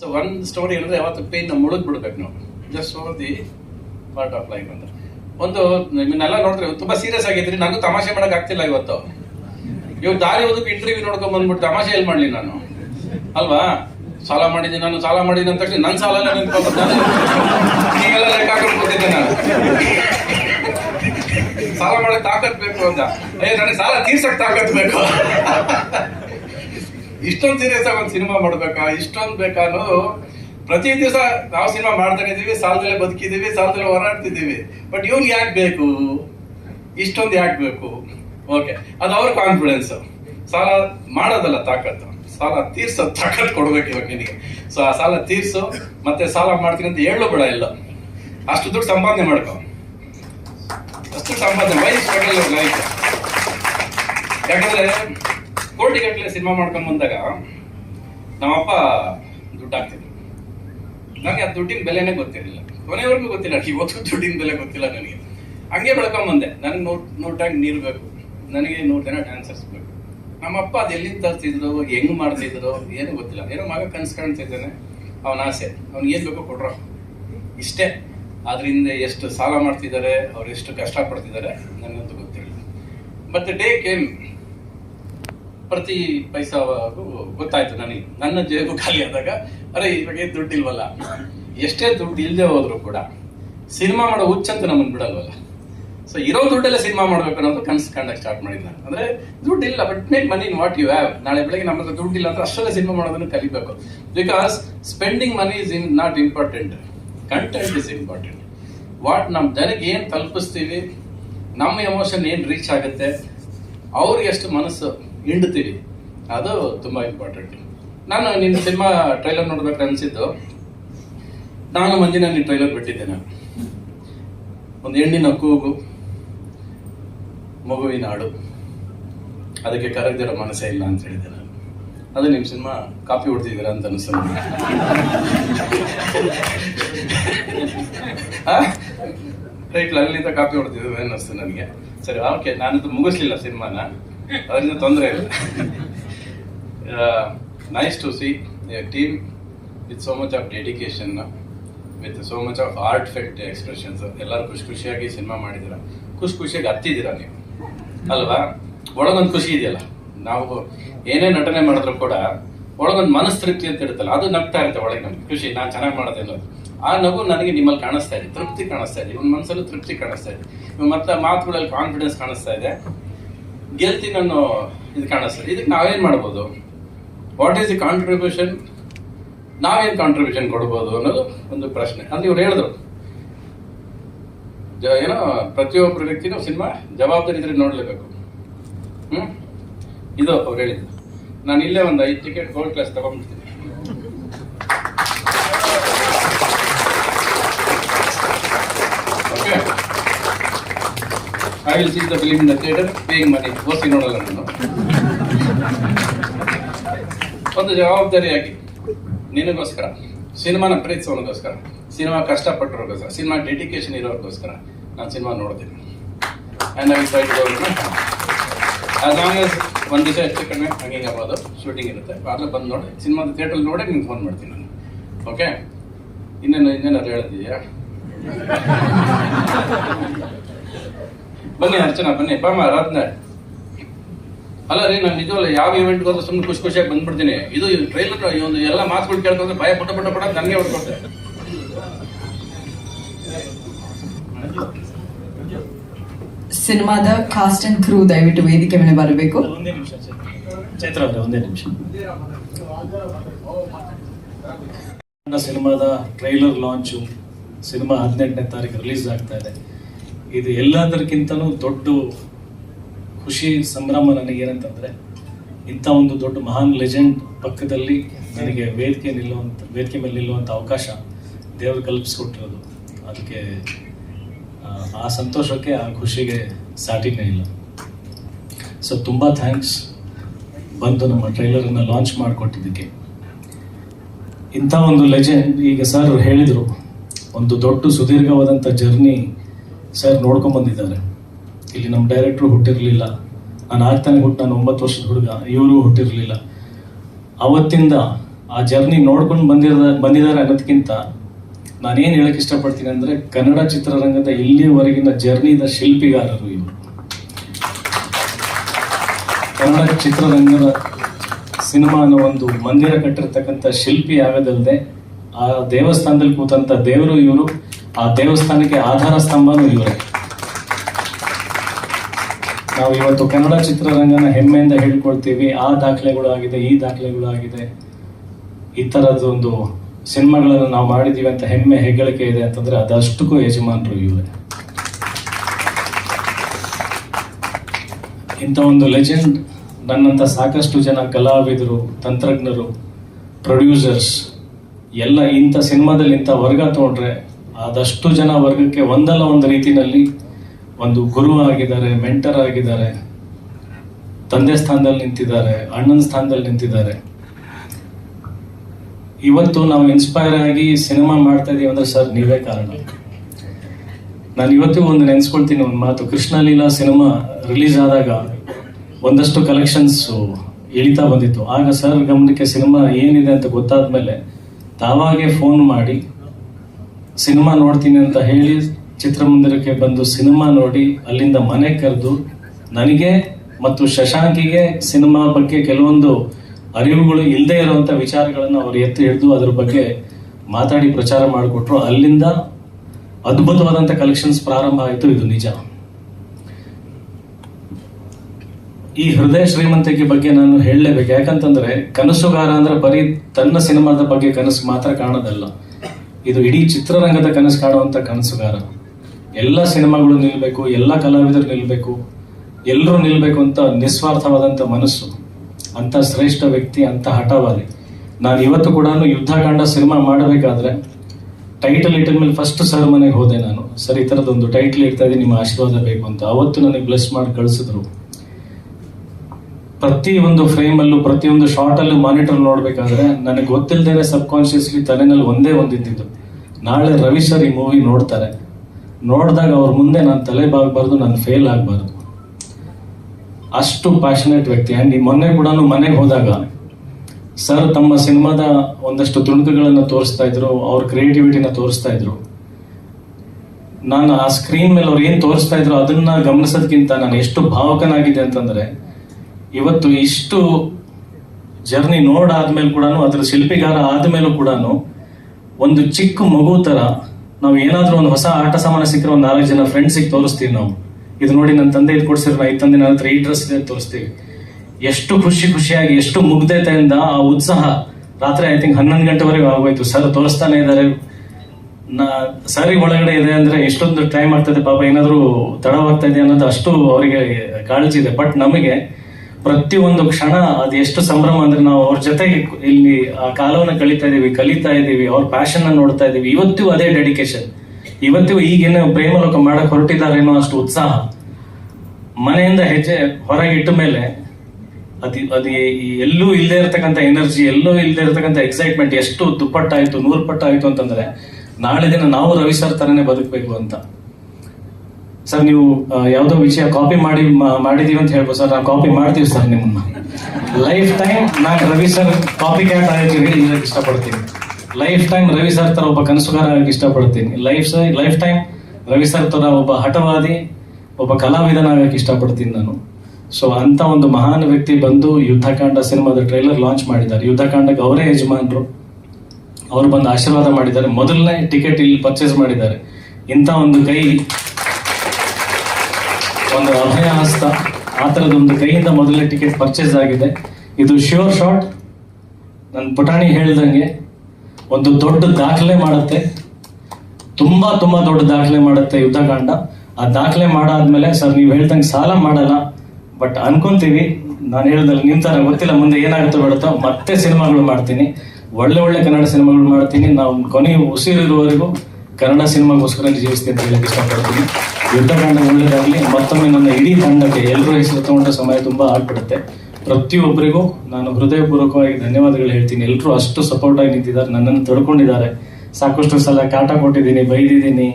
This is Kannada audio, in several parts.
ಸೊ ಒನ್ ಸ್ಟೋರಿ ಏನಂದ್ರೆ ಯಾವತ್ತು ಪೇನ್ ಮುಳುಗ್ ಬಿಡ್ಬೇಕು ನಾವು. Just over the part of life ಅಂತ. ಒಂದು, ನಿಮ್ಮನ್ನೆಲ್ಲ ನೋಡಿದ್ರೆ ತುಂಬಾ ಸೀರಿಯಸ್ ಆಗಿದ್ರಿ ನನಗೂ ತಮಾಷೆ ಮಾಡಕ್ ಆಗ್ತಿಲ್ಲ ಇವತ್ತು. ಇವ್ ದಾರಿ ಓದಕ್ಕೆ ಇಂಟರ್ವ್ಯೂ ನೋಡ್ಕೊಂಡ್ ಬಂದ್ಬಿಟ್ಟು ತಮಾಷೆ ಎಲ್ಲಿ ಮಾಡ್ಲಿ ನಾನು? ಅಲ್ವಾ? ಸಾಲ ಮಾಡಿದ್ದೀನಿ ನಾನು, ಸಾಲ ಮಾಡಿದ್ದೀನಿ ಅಂತ ನನ್ನ ಸಾಲ ನಿಂತ್ಕೊಂಡ್ಬಿಟ್ಟು ನೀವೆಲ್ಲ ಲೆಕ್ಕ ನಾನು. ಸಾಲ ಮಾಡಕ್ ತಾಕತ್ ಬೇಕು ಅಂತ. ಏ, ನನಗೆ ಸಾಲ ತೀರ್ಸಕ್ ತಾಕತ್ ಬೇಕು. ಇಷ್ಟೊಂದು ಸೀರಿಯಸ್ ಆಗಿ ಒಂದು ಸಿನಿಮಾ ಮಾಡ್ಬೇಕಾ? ಇಷ್ಟೊಂದು ಬೇಕಾ ಅನ್ನೋದು ಪ್ರತಿ ದಿವಸ ನಾವು ಸಿನಿಮಾ ಮಾಡ್ತಾನೆ ಇದೀವಿ ಸಾಲದಲ್ಲೇ ಬದುಕಿದೀವಿ ಸಾಲದಲ್ಲಿ ಹೋರಾಡ್ತಿದ್ದೀವಿ. ಬಟ್ ಇವ್ನ್ ಯಾಕೆ ಬೇಕು? ಇಷ್ಟೊಂದು ಯಾಕೆ ಬೇಕು? ಓಕೆ ಅದು ಅವ್ರ ಕಾನ್ಫಿಡೆನ್ಸ್ ಸಾಲ ಮಾಡೋದಲ್ಲ ತಾಕತ್ತು. ಸಾಲ ತೀರ್ಸೋ ತಾಕತ್ ಕೊಡ್ಬೇಕು ಇವಾಗ ನಿನಗೆ. ಸೊ ಆ ಸಾಲ ತೀರ್ಸು, ಮತ್ತೆ ಸಾಲ ಮಾಡ್ತೀನಿ ಅಂತ ಹೇಳು ಬೇಡ ಇಲ್ಲ. ಅಷ್ಟು ದುಡ್ಡು ಸಂಪಾದನೆ ಮಾಡ್ಕೊ. ಅಷ್ಟು ಸಂಪಾದನೆ. ವೈ ಸ್ಟ್ರಗಲ್ ಲೈಫ್ ಯಾಕಂದ್ರೆ ಕೋಟಿಗಟ್ಟಲೆ ಸಿನಿಮಾ ಮಾಡ್ಕೊಂಡ್ ಬಂದಾಗ ನಮ್ಮಪ್ಪ ದುಡ್ಡು ಹಾಕ್ತಿದ್ರು. ನನಗೆ ಆ ದುಡ್ಡಿನ ಬೆಲೆನೇ ಗೊತ್ತಿರಲಿಲ್ಲ. ಕೊನೆವರೆಗೂ ಗೊತ್ತಿಲ್ಲ, ಇವತ್ತು ದುಡ್ಡಿನ ಬೆಲೆ ಗೊತ್ತಿಲ್ಲ ನನಗೆ. ಹಂಗೆ ಬೆಳ್ಕೊಂಬಂದೆ ನನಗೆ ನೂರು ನೂರು ಟ್ಯಾಂಕ್ ನೀರು ಬೇಕು. ನನಗೆ ನೂರು ಜನ ಡ್ಯಾನ್ಸರ್ಸ್ ಬೇಕು. ನಮ್ಮಪ್ಪ ಅದು ಎಲ್ಲಿಂದ ತರ್ತಿದ್ರು, ಹೆಂಗ್ ಮಾಡ್ತಿದ್ರು, ಏನು ಗೊತ್ತಿಲ್ಲ. ಏನೋ ಮಗ ಕನಸು ಕಾಣ್ತಿದ್ದಾನೆ. ಅವನ ಆಸೆ. ಅವ್ನಿಗೆ ಏನ್ ಬೇಕೋ ಕೊಡ್ರೋ. ಇಷ್ಟೇ. ಅದರಿಂದ ಎಷ್ಟು ಸಾಲ ಮಾಡ್ತಿದ್ದಾರೆ, ಅವ್ರು ಎಷ್ಟು ಕಷ್ಟ ಪಡ್ತಿದ್ದಾರೆ, ನನಗಂತೂ ಗೊತ್ತಿರಲಿಲ್ಲ. ಬಟ್ ಡೇ ಕೇಮ್ ಪ್ರತಿ ಪೈಸಾಗೂ ಗೊತ್ತಾಯ್ತು ನನಗೆ. ನನ್ನ ಜೇಬು ಖಾಲಿ ಆದಾಗ, ಅರೆ, ಇವಾಗ ದುಡ್ಡು ಇಲ್ವಲ್ಲ ಎಷ್ಟೇ ದುಡ್ಡು ಇಲ್ಲದೆ ಹೋದ್ರು ಕೂಡ ಸಿನಿಮಾ ಮಾಡೋ ಹುಚ್ಚಂತ ನಮ್ಮನ್ನು ಬಿಡಲ್ವಲ್ಲ. ಸೊ ಇರೋ ದುಡ್ಡೆಲ್ಲ ಸಿನಿಮಾ ಮಾಡ್ಬೇಕು ಅನ್ನೋದು ಕನ್ಸು ಕಂಡಕ್ ಸ್ಟಾರ್ಟ್ ಮಾಡಿದ್ದ ಅಂದ್ರೆ ದುಡ್ಡು ಇಲ್ಲ but make money in what you have ನಾಳೆ ಬೆಳಗ್ಗೆ ನಮ್ಮ ಹತ್ರ ದುಡ್ಡು ಇಲ್ಲ ಅಂದ್ರೆ ಅಷ್ಟೆಲ್ಲ ಸಿನಿಮಾ ಮಾಡೋದನ್ನು ಕಲಿಬೇಕು. Because spending money is in not important content is important what ನಮ್ಮ ಜನಕ್ಕೆ ಏನ್ ತಲುಪಿಸ್ತೀವಿ, ನಮ್ಮ ಎಮೋಷನ್ ಏನ್ ರೀಚ್ ಆಗುತ್ತೆ, ಅವ್ರಿಗೆ ಎಷ್ಟು ಮನಸ್ಸು ಹಿಂಡ್ತೀವಿ ಅದು ತುಂಬಾ ಇಂಪಾರ್ಟೆಂಟ್ ನಾನು ನಿನ್ನ ಸಿನಿಮಾ ಟ್ರೈಲರ್ ನೋಡ್ಬೇಕು ಅನ್ಸಿದ್ದು. ನಾನು ಮಂದಿನ ನಿನ್ನ ಟ್ರೈಲರ್ ಬಿಟ್ಟಿದ್ದೇನೆ ಒಂದು ಹೆಣ್ಣಿನ ಕೂಗು, ಮಗುವಿನ ಹಾಡು ಅದಕ್ಕೆ ಕರಗದಿರೋ ಮನಸ್ಸೇ ಇಲ್ಲ ಅಂತ ಹೇಳಿದೆ ನಾನು. ಅದು ನಿಮ್ಮ ಸಿನಿಮಾ ಕಾಪಿ ಹೊಡ್ತಿದ್ದೀರಾ ಅಂತ ಅನಿಸ್ತು? ರೈಟ್ ಅಲ್ಲಿಂದ ಕಾಪಿ ಹೊಡ್ತಿದ್ದೀವಿ ಅನ್ನಿಸ್ತು ನನಗೆ. ಸರಿ ಓಕೆ ನಾನಂತೂ ಮುಗಿಸ್ಲಿಲ್ಲ ಸಿನಿಮಾನ ಅದರಿಂದ ತೊಂದರೆ ಇಲ್ಲ. Nice to see team with so much of dedication with so much of perfect expressions ಎಲ್ಲರೂ ಖುಷಿ ಖುಷಿಯಾಗಿ ಸಿನಿಮಾ ಮಾಡಿದ್ದೀರಾ? ಖುಷಿ ಖುಷಿಯಾಗಿ ಹತ್ತಿದ್ದೀರಾ ನೀವು? ಅಲ್ವಾ? ಒಳಗೊಂದು ಖುಷಿ ಇದೆಯಲ್ಲ. ನಾವು ಏನೇ ನಟನೆ ಮಾಡಿದ್ರು ಕೂಡ ಒಳಗೊಂದು ಮನಸ್ತೃಪ್ತಿ ಅಂತ ಇರುತ್ತಲ್ಲ, ಅದು ನಗ್ತಾ ಇರುತ್ತೆ ಒಳಗೆ ನಮ್ಗೆ. ಖುಷಿ ನಾನು ಚೆನ್ನಾಗಿ ಮಾಡೋದೇ ಅನ್ನೋದು ಆ ನಗು ನನಗೆ ನಿಮ್ಮಲ್ಲಿ ಕಾಣಿಸ್ತಾ ಇದೆ. ತೃಪ್ತಿ ಕಾಣಿಸ್ತಾ ಇದೆ. ಇವನ್ ಮನಸ್ಸಲ್ಲೂ ತೃಪ್ತಿ ಕಾಣಿಸ್ತಾ ಇದೆ. ಮತ್ತೆ ಮಾತುಗಳಲ್ಲಿ ಕಾನ್ಫಿಡೆನ್ಸ್ ಕಾಣಿಸ್ತಾ ಇದೆ. ಗೆಲ್ತೀನಿ ಅನ್ನೋ ಇದು ಕಾಣಿಸ್ತದೆ ಇದೆ ಇದಕ್ಕೆ ನಾವೇನು ಮಾಡ್ಬೋದು? ವಾಟ್ ಈಸ್ ದಿ ಕಾಂಟ್ರಿಬ್ಯೂಷನ್ ನಾವೇನು ಕಾಂಟ್ರಿಬ್ಯೂಷನ್ ಕೊಡ್ಬೋದು ಅನ್ನೋದು ಒಂದು ಪ್ರಶ್ನೆ. ಅಂದ್ರೆ ಇವ್ರು ಹೇಳಿದ್ರು. ಏನೋ ಪ್ರತಿಯೊಬ್ಬರು ವ್ಯಕ್ತಿನೂ ಸಿನಿಮಾ ಜವಾಬ್ದಾರಿ ಇದ್ರೆ ನೋಡ್ಲೇಬೇಕು. ಹ್ಮ್? ಇದು ಅವ್ರು ಹೇಳಿದ್ರು. ನಾನು ಇಲ್ಲೇ ಒಂದು ಐದು ticket gold class ತಗೊಂಡ್ಬಿಡ್ತೀನಿ okay I will see the film in theatre paying money ಓಸಿ ನೋಡಲ್ಲ ನಾನು ಒಂದು ಜವಾಬ್ದಾರಿಯಾಗಿ ನಿನಗೋಸ್ಕರ ಸಿನಿಮಾನ ಪ್ರೀತಿಸೋನಗೋಸ್ಕರ, ಸಿನಿಮಾ ಕಷ್ಟಪಟ್ಟಿರೋಗೋಸ್ಕರ, ಸಿನಿಮಾ ಡೆಡಿಕೇಶನ್ ಇರೋರಿಗೋಸ್ಕರ ನಾನು ಸಿನಿಮಾ ನೋಡ್ತೀನಿ. And I try to as long as ಒಂದು ದಿವಸ ಹೆಚ್ಚು ಕಡಿಮೆ ಹಂಗೆ ಆಗ್ಬೋದು ಶೂಟಿಂಗ್ ಇರುತ್ತೆ. ಆಗಲೇ ಬಂದು ನೋಡಿ ಸಿನಿಮಾದ ಥಿಯೇಟರ್ ನೋಡಿ ನಿಮ್ಗೆ ಫೋನ್ ಮಾಡ್ತೀನಿ ನಾನು. ಓಕೆ ಇನ್ನೇನು, ಇನ್ನೇನಾದ್ರು ಹೇಳ್ತಿದ್ಯಾ ಬನ್ನಿ ಅರ್ಚನಾ ಬನ್ನಿ ಬಾಮ ರಾತ್ನ ಅಲ್ಲ ರೀ ನಾನು ನಿಜವಲ್ಲ ಯಾವ ಇವೆಂಟ್ ಹೋದ್ರೆ ಸುಮ್ಮನೆ ಖುಷಿ ಖುಷಿಯಾಗಿ ಬಂದ್ಬಿಡ್ತೀನಿ. ಇದು ಟ್ರೈಲರ್ ಒಂದು ಎಲ್ಲ ಮಾತುಗಳು ಕೇಳ್ಕೊಂಡ್ರೆ ಭಯ ಪುಟ್ಟ ಪುಟ್ಟ ಪುಟ್ಟ ನನಗೆ ಹೊಡ್ಕೊಟ್ಟೆ ಸಿನಿಮಾದ ಕಾಸ್ಟ್ ಅಂಡ್ ಕ್ರೂ ದಯವಿಟ್ಟು ವೇದಿಕೆ ಮೇಲೆ ಬರಬೇಕು. ಒಂದೇ ನಿಮಿಷ ಚೈತ್ರ. ಚೈತ್ರ ಅವರೇ ಒಂದೇ ನಿಮಿಷ. ನನ್ನ ಸಿನಿಮಾದ ಟ್ರೈಲರ್ ಲಾಂಚು ಸಿನಿಮಾ ಹದಿನೆಂಟನೇ ತಾರೀಕು ರಿಲೀಸ್ ಆಗ್ತಾ ಇದೆ. ಇದು ಎಲ್ಲದಕ್ಕಿಂತಲೂ ದೊಡ್ಡ ಖುಷಿ ಸಂಭ್ರಮ ನನಗೇನಂತಂದರೆ ಇಂಥ ಒಂದು ದೊಡ್ಡ ಮಹಾನ್ ಲೆಜೆಂಡ್ ಪಕ್ಕದಲ್ಲಿ ನನಗೆ ವೇದಿಕೆ ನಿಲ್ಲುವಂಥ ವೇದಿಕೆ ಮೇಲೆ ನಿಲ್ಲುವಂಥ ಅವಕಾಶ ದೇವರು ಕಲ್ಪಿಸ್ಕೊಟ್ಟಿರೋದು. ಅದಕ್ಕೆ ಆ, ಸಂತೋಷಕ್ಕೆ ಆ ಖುಷಿಗೆ ಸಾಟಿನೇ ಇಲ್ಲ. ಸೊ ತುಂಬ ಥ್ಯಾಂಕ್ಸ್ ಬಂದು ನಮ್ಮ ಟ್ರೈಲರನ್ನು ಲಾಂಚ್ ಮಾಡಿಕೊಟ್ಟಿದ್ದಕ್ಕೆ. ಇಂಥ ಒಂದು ಲೆಜೆಂಡ್ ಈಗ ಸರ್ ಹೇಳಿದರು ಒಂದು ದೊಡ್ಡ ಸುದೀರ್ಘವಾದಂಥ ಜರ್ನಿ ಸರ್ ನೋಡ್ಕೊಂಬಂದಿದ್ದಾರೆ ಇಲ್ಲಿ ನಮ್ಮ ಡೈರೆಕ್ಟ್ರು ಹುಟ್ಟಿರಲಿಲ್ಲ. ನಾನು ಆಗ್ತಾನೆ ಹುಟ್ಟು ನಾನು ಒಂಬತ್ತು ವರ್ಷದ ಹುಡುಗ. ಇವರು ಹುಟ್ಟಿರಲಿಲ್ಲ. ಅವತ್ತಿಂದ ಆ ಜರ್ನಿ ನೋಡ್ಕೊಂಡು ಬಂದಿರ ಬಂದಿದ್ದಾರೆ ಅನ್ನೋದಕ್ಕಿಂತ ನಾನೇನು ಹೇಳಕ್ಕೆ ಇಷ್ಟಪಡ್ತೀನಿ ಅಂದ್ರೆ ಕನ್ನಡ ಚಿತ್ರರಂಗದ ಇಲ್ಲಿಯವರೆಗಿನ ಜರ್ನಿದ ಶಿಲ್ಪಿಗಾರರು ಇವರು. ಕನ್ನಡ ಚಿತ್ರರಂಗದ ಸಿನಿಮಾ ಅನ್ನೋ ಒಂದು ಮಂದಿರ ಕಟ್ಟಿರ್ತಕ್ಕಂಥ ಶಿಲ್ಪಿ ಆಗದಲ್ಲದೆ ಆ ದೇವಸ್ಥಾನದಲ್ಲಿ ಕೂತಂತ ದೇವರು ಇವರು. ಆ ದೇವಸ್ಥಾನಕ್ಕೆ ಆಧಾರ ಸ್ತಂಭನೂ ಇವರೇ ನಾವು ಇವತ್ತು ಕನ್ನಡ ಚಿತ್ರರಂಗನ ಹೆಮ್ಮೆಯಿಂದ ಹೇಳ್ಕೊಳ್ತೀವಿ, ಆ ದಾಖಲೆಗಳು ಆಗಿದೆ, ಈ ದಾಖಲೆಗಳು ಆಗಿದೆ. ಈ ಥರದ್ದೊಂದು ಸಿನಿಮಾಗಳನ್ನು ನಾವು ಮಾಡಿದೀವಿ ಅಂತ ಹೆಮ್ಮೆ, ಹೆಗ್ಗಳಿಕೆ ಇದೆ ಅಂತಂದ್ರೆ ಅದಷ್ಟಕ್ಕೂ ಯಜಮಾನರು ಇವರೇ. ಇಂಥ ಒಂದು ಲೆಜೆಂಡ್, ನನ್ನಂಥ ಸಾಕಷ್ಟು ಜನ ಕಲಾವಿದರು, ತಂತ್ರಜ್ಞರು, ಪ್ರೊಡ್ಯೂಸರ್ಸ್, ಎಲ್ಲ ಇಂಥ ಸಿನಿಮಾದಲ್ಲಿ ಇಂಥ ವರ್ಗ ತಗೊಂಡ್ರೆ ಅದಷ್ಟು ಜನ ವರ್ಗಕ್ಕೆ ಒಂದಲ್ಲ ಒಂದು ರೀತಿಯಲ್ಲಿ ಒಂದು ಗುರು ಆಗಿದ್ದಾರೆ ಮೆಂಟರ್ ಆಗಿದ್ದಾರೆ, ತಂದೆ ಸ್ಥಾನದಲ್ಲಿ ನಿಂತಿದ್ದಾರೆ, ಅಣ್ಣನ ಸ್ಥಾನದಲ್ಲಿ ನಿಂತಿದ್ದಾರೆ. ಇವತ್ತು ನಾವು ಇನ್ಸ್ಪೈರ್ ಆಗಿ ಸಿನಿಮಾ ಮಾಡ್ತಾ ಇದೀವಿ ಅಂದ್ರೆ ಸರ್ ನೀವೇ ಕಾರಣ. ನಾನು ಇವತ್ತು ಒಂದು ನೆನೆಸ್ಕೊಳ್ತೀನಿ ಒಂದು ಮಾತು. ಕೃಷ್ಣ ಲೀಲಾ ಸಿನಿಮಾ ರಿಲೀಸ್ ಆದಾಗ ಒಂದಷ್ಟು ಕಲೆಕ್ಷನ್ಸ್ ಇಳಿತಾ ಬಂದಿತ್ತು. ಆಗ ಸರ್ ಗಮನಕ್ಕೆ ಸಿನಿಮಾ ಏನಿದೆ ಅಂತ ಗೊತ್ತಾದ್ಮೇಲೆ ತಾವಾಗೆ ಫೋನ್ ಮಾಡಿ ಸಿನಿಮಾ ನೋಡ್ತೀನಿ ಅಂತ ಹೇಳಿ ಚಿತ್ರಮಂದಿರಕ್ಕೆ ಬಂದು ಸಿನಿಮಾ ನೋಡಿ ಅಲ್ಲಿಂದ ಮನೆ ಕರೆದು ನನಗೆ ಮತ್ತು ಶಶಾಂಕಿಗೆ ಸಿನಿಮಾ ಬಗ್ಗೆ ಕೆಲವೊಂದು ಅರಿವುಗಳು ಇಲ್ಲದೆ ಇರುವಂತ ವಿಚಾರಗಳನ್ನು ಅವರು ಎತ್ತಿ ಹಿಡಿದು ಅದ್ರ ಬಗ್ಗೆ ಮಾತಾಡಿ ಪ್ರಚಾರ ಮಾಡಿಕೊಟ್ರು. ಅಲ್ಲಿಂದ ಅದ್ಭುತವಾದಂಥ ಕಲೆಕ್ಷನ್ಸ್ ಪ್ರಾರಂಭ ಆಯಿತು, ಇದು ನಿಜ. ಈ ಹೃದಯ ಶ್ರೀಮಂತಿಕೆ ಬಗ್ಗೆ ನಾನು ಹೇಳಲೇಬೇಕು. ಯಾಕಂತಂದ್ರೆ ಕನಸುಗಾರ ಅಂದ್ರೆ ಬರೀ ತನ್ನ ಸಿನಿಮಾದ ಬಗ್ಗೆ ಕನಸು ಮಾತ್ರ ಕಾಣೋದಲ್ಲ. ಇದು ಇಡೀ ಚಿತ್ರರಂಗದ ಕನಸು ಕಾಣುವಂತ ಕನಸುಗಾರ. ಎಲ್ಲ ಸಿನಿಮಾಗಳು ನಿಲ್ಲಬೇಕು ಎಲ್ಲ ಕಲಾವಿದರು ನಿಲ್ಲಬೇಕು ಎಲ್ಲರೂ ನಿಲ್ಲಬೇಕು ಅಂತ ನಿಸ್ವಾರ್ಥವಾದಂತ ಮನಸ್ಸು ಅಂತ ಶ್ರೇಷ್ಠ ವ್ಯಕ್ತಿ ಅಂತ ಹಠವಾದಿ. ನಾನು ಇವತ್ತು ಕೂಡ ಯುದ್ಧಕಾಂಡ ಸಿನಿಮಾ ಮಾಡಬೇಕಾದ್ರೆ ಟೈಟಲ್ ಇಟ್ಟ ಮೇಲೆ ಫಸ್ಟ್ ಸರ್ ಮನೆಗೆ ಹೋದೆ ನಾನು. ಸರ್, ಈ ಥರದ್ದೊಂದು ಟೈಟಲ್ ಇಡ್ತಾ ಇದ್ದೀನಿ, ನಿಮ್ಮ ಆಶೀರ್ವಾದ ಬೇಕು ಅಂತ. ಅವತ್ತು ನನಗೆ ಬ್ಲೆಸ್ ಮಾಡಿ ಕಳಿಸಿದ್ರು. ಪ್ರತಿ ಒಂದು ಫ್ರೇಮ್ ಅಲ್ಲೂ ಪ್ರತಿಯೊಂದು ಶಾರ್ಟ್ ಅಲ್ಲೂ ಮಾನಿಟರ್ ನೋಡ್ಬೇಕಾದ್ರೆ ನನಗೆ ಗೊತ್ತಿಲ್ಲದೇ ಸಬ್ ಕಾನ್ಶಿಯಸ್ಲಿ ತಲೆನಲ್ಲಿ ಒಂದೇ ಒಂದಿದ್ದು ನಾಳೆ ರವಿ ಸರ್ ಈ ಮೂವಿ ನೋಡ್ತಾರೆ. ನೋಡಿದಾಗ ಅವ್ರ ಮುಂದೆ ನಾನು ತಲೆ ಬಾಗಬಾರ್ದು, ನಾನು ಫೇಲ್ ಆಗಬಾರ್ದು. ಅಷ್ಟು ಪ್ಯಾಷನೇಟ್ ವ್ಯಕ್ತಿ. ಆ್ಯಂಡ್ ಈ ಮೊನ್ನೆ ಕೂಡ ಮನೆಗೆ ಹೋದಾಗ ಸರ್ ತಮ್ಮ ಸಿನಿಮಾದ ಒಂದಷ್ಟು ತುಣುಕುಗಳನ್ನು ತೋರಿಸ್ತಾ ಇದ್ರು, ಅವ್ರ ಕ್ರಿಯೇಟಿವಿಟಿನ ತೋರಿಸ್ತಾ ಇದ್ರು. ನಾನು ಆ ಸ್ಕ್ರೀನ್ ಮೇಲೆ ಅವ್ರು ಏನು ತೋರಿಸ್ತಾ ಇದ್ರು ಅದನ್ನ ಗಮನಿಸೋದಕ್ಕಿಂತ ನಾನು ಎಷ್ಟು ಭಾವಕನಾಗಿದೆ ಅಂತಂದ್ರೆ ಇವತ್ತು ಇಷ್ಟು ಜರ್ನಿ ನೋಡಾದ್ಮೇಲೆ ಕೂಡ ಅದರ ಶಿಲ್ಪಿಗಾರ ಆದ್ಮೇಲೂ ಕೂಡ ಒಂದು ಚಿಕ್ಕ ಮಗು ತರ ನಾವು ಏನಾದ್ರೂ ಒಂದು ಹೊಸ ಆಟ ಸಾಮಾನು ಸಿಕ್ಕರೆ ಒಂದು ನಾಲ್ಕು ಜನ ಫ್ರೆಂಡ್ಸಿಗೆ ತೋರಿಸ್ತೀವಿ ನಾವು. ಇದು ನೋಡಿ ನನ್ನ ತಂದೆ ಇದು ಕೊಡ್ಸಿರೋ ಈ ತಂದೆ ನನ್ನ ಹತ್ರ ಈ ಡ್ರೆಸ್ ಇದೆ ತೋರಿಸ್ತೀವಿ. ಎಷ್ಟು ಖುಷಿ ಖುಷಿಯಾಗಿ, ಎಷ್ಟು ಮುಗ್ಧತೆಯಿಂದ ಆ ಉತ್ಸಾಹ ರಾತ್ರಿ ಐ ತಿಂಕ್ ಹನ್ನೊಂದು ಗಂಟೆವರೆಗೂ ಆಗೋಯ್ತು. ಸರ್ ತೋರಿಸ್ತಾನೆ ಇದ್ದಾರೆ ನಾ, ಸರಿ ಒಳಗಡೆ ಇದೆ ಅಂದ್ರೆ ಎಷ್ಟೊಂದು ಟೈಮ್ ಆಗ್ತದೆ ಪಾಪ, ಏನಾದರೂ ತಡವಾಗ್ತಾ ಇದೆ ಅನ್ನೋದು ಅಷ್ಟು ಅವರಿಗೆ ಕಾಳಜಿ ಇದೆ. ಬಟ್ ನಮಗೆ ಪ್ರತಿಯೊಂದು ಕ್ಷಣ ಅದು ಎಷ್ಟು ಸಂಭ್ರಮ ಅಂದ್ರೆ ನಾವು ಅವ್ರ ಜೊತೆಗೆ ಇಲ್ಲಿ ಆ ಕಾಲವನ್ನು ಕಳೀತಾ ಇದೀವಿ ಕಲಿತಾ ಇದೀವಿ ಅವ್ರ ಪ್ಯಾಷನ್ ನೋಡ್ತಾ ಇದೀವಿ ಇವತ್ತಿಗೂ ಅದೇ ಡೆಡಿಕೇಶನ್ ಇವತ್ತಿಗೂ ಪ್ರೇಮ ಲೋಕ ಮಾಡಕ್ ಹೊರಟಿದ್ದಾರೇನೋ ಅಷ್ಟು ಉತ್ಸಾಹ. ಮನೆಯಿಂದ ಹೆಜ್ಜೆ ಹೊರಗೆ ಇಟ್ಟ ಮೇಲೆ ಅದು ಅದು ಎಲ್ಲೂ ಇಲ್ಲದೆ ಇರತಕ್ಕಂಥ ಎನರ್ಜಿ ಎಲ್ಲೂ ಇಲ್ಲದೆ ಇರತಕ್ಕಂಥ ಎಕ್ಸೈಟ್ಮೆಂಟ್ ಎಷ್ಟು ದುಪ್ಪಟ್ಟಾಯ್ತು ನೂರು ಪಟ್ಟಾಯ್ತು ಅಂತಂದ್ರೆ ನಾಳೆ ದಿನ ನಾವು ರವಿ ಸರ್ ತರನೇ ಬದುಕಬೇಕು ಅಂತ. ಸರ್, ನೀವು ಯಾವುದೋ ವಿಷಯ ಕಾಪಿ ಮಾಡಿ ಮಾಡಿದೀವಿ ಅಂತ ಹೇಳ್ಬೋದು ಸರ್. ನಾವು ಕಾಪಿ ಮಾಡ್ತೀವಿ ಸರ್ ನಿಮ್ಮನ್ನ. ಲೈಫ್ ಟೈಮ್ ನಾನು ರವಿ ಸರ್ ಕಾಪಿ ಕ್ಯಾಟ್ ಹೇಳಕ್ ಇಷ್ಟಪಡ್ತೀನಿ. ಲೈಫ್ ಟೈಮ್ ರವಿ ಸರ್ ತರ ಒಬ್ಬ ಕನಸುಗಾರ ಆಗಕ್ಕೆ ಇಷ್ಟಪಡ್ತೀನಿ. Life life time Ravi sir ತರ ಒಬ್ಬ ಹಠವಾದಿ, ಒಬ್ಬ ಕಲಾವಿದನಾಗಕ್ಕೆ ಇಷ್ಟಪಡ್ತೀನಿ ನಾನು. ಸೊ ಅಂತ ಒಂದು ಮಹಾನ್ ವ್ಯಕ್ತಿ ಬಂದು ಯುದ್ಧಕಾಂಡ ಸಿನಿಮಾದ ಟ್ರೈಲರ್ ಲಾಂಚ್ ಮಾಡಿದ್ದಾರೆ. ಯುದ್ಧಕಾಂಡಕ್ಕೆ ಅವರೇ ಯಜಮಾನರು. ಅವರು ಬಂದು ಆಶೀರ್ವಾದ ಮಾಡಿದ್ದಾರೆ. ಮೊದಲನೇ ಟಿಕೆಟ್ ಇಲ್ಲಿ ಪರ್ಚೇಸ್ ಮಾಡಿದ್ದಾರೆ. ಇಂಥ ಒಂದು ಕೈ ಒಂದು ಅಭಯ ಹಸ್ತ ಆ ಥರದೊಂದು ಕೈಯಿಂದ ಮೊದಲೇ ಟಿಕೆಟ್ ಪರ್ಚೇಸ್ ಆಗಿದೆ. ಇದು ಶ್ಯೂರ್ ಶಾಟ್ ನನ್ನ ಪುಟಾಣಿ ಹೇಳಿದಂಗೆ ಒಂದು ದೊಡ್ಡ ದಾಖಲೆ ಮಾಡುತ್ತೆ. ತುಂಬ ತುಂಬ ದೊಡ್ಡ ದಾಖಲೆ ಮಾಡುತ್ತೆ ಯುದ್ಧಕಾಂಡ. ಆ ದಾಖಲೆ ಮಾಡಾದ್ಮೇಲೆ ಸರ್, ನೀವು ಹೇಳ್ದಂಗೆ ಸಾಲ ಮಾಡಲ್ಲ. ಬಟ್ ಅನ್ಕೊಂತೀವಿ. ನಾನು ಹೇಳ್ದಲ್ಲ ನಿಮ್ ತರ ಗೊತ್ತಿಲ್ಲ ಮುಂದೆ ಏನಾಗುತ್ತೋ ಬಿಡುತ್ತೋ. ಮತ್ತೆ ಸಿನಿಮಾಗಳು ಮಾಡ್ತೀನಿ. ಒಳ್ಳೆ ಒಳ್ಳೆ ಕನ್ನಡ ಸಿನಿಮಾಗಳು ಮಾಡ್ತೀನಿ. ನಾವು ಕೊನೆಯ ಉಸಿರಿರುವವರೆಗೂ ಕನ್ನಡ ಸಿನಿಮಾಗೋಸ್ಕರ ಜೀವಿಸ್ತೀನಿ ಅಂತ ಹೇಳಕ್ಕೆ ಇಷ್ಟಪಡ್ತೀನಿ. ಯುದ್ಧಕಾಂಡ ಒಳ್ಳೇದಾಗಲಿ ಮತ್ತೊಮ್ಮೆ ನನ್ನ ಇಡೀ ತಂಡಕ್ಕೆ ಎಲ್ಲರೂ ಹೆಸರು ತಗೊಂಡ ಸಮಯ ತುಂಬಾ ಆಗ್ಬಿಡುತ್ತೆ ಪ್ರತಿಯೊಬ್ಬರಿಗೂ ನಾನು ಹೃದಯಪೂರ್ವಕವಾಗಿ ಧನ್ಯವಾದಗಳು ಹೇಳ್ತೀನಿ. ಎಲ್ಲರೂ ಅಷ್ಟು ಸಪೋರ್ಟ್ ಆಗಿ ನಿಂತಿದ್ದಾರೆ. ನನ್ನನ್ನು ತಡ್ಕೊಂಡಿದ್ದಾರೆ. ಸಾಕಷ್ಟು ಸಲ ಕಾಟ ಕೊಟ್ಟಿದ್ದೀನಿ, ಬೈದಿದ್ದೀನಿ.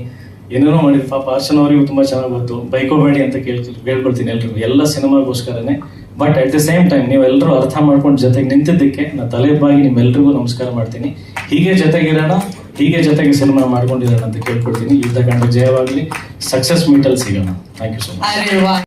ಏನೇನೋ ಮಾಡಿದ್ರು. ಪಾಪ ಅರ್ಚನ ಅವರಿಗೂ ತುಂಬಾ ಚೆನ್ನಾಗಿ ಗೊತ್ತು. ಬೈಕೋಬೇಡಿ ಅಂತ ಕೇಳ್ತೀನಿ ಕೇಳ್ಕೊಳ್ತೀನಿ ಎಲ್ರಿಗೂ. ಎಲ್ಲ ಸಿನಿಮಾಗೋಸ್ಕರನೇ. But at the same time ನೀವೆಲ್ಲರೂ ಅರ್ಥ ಮಾಡ್ಕೊಂಡು ಜೊತೆಗೆ ನಿಂತಿದ್ದಕ್ಕೆ ನಾನು ತಲೆ ನಿಮ್ಮೆಲ್ಲರಿಗೂ ನಮಸ್ಕಾರ ಮಾಡ್ತೀನಿ. ಹೀಗೆ ಜೊತೆಗಿರೋಣ. ಹೀಗೆ ಜೊತೆಗೆ ಸಿನಿಮಾ ಮಾಡ್ಕೊಂಡಿದ್ದಾರೆ ಅಂತ ಕೇಳ್ಕೊಡ್ತೀನಿ. ಯುದ್ಧ ಕಂಡು ಜಯವಾಗಲಿ. ಸಕ್ಸಸ್ ಮೀಟಲ್ಲಿ ಸಿಗೋಣ. Thank you so much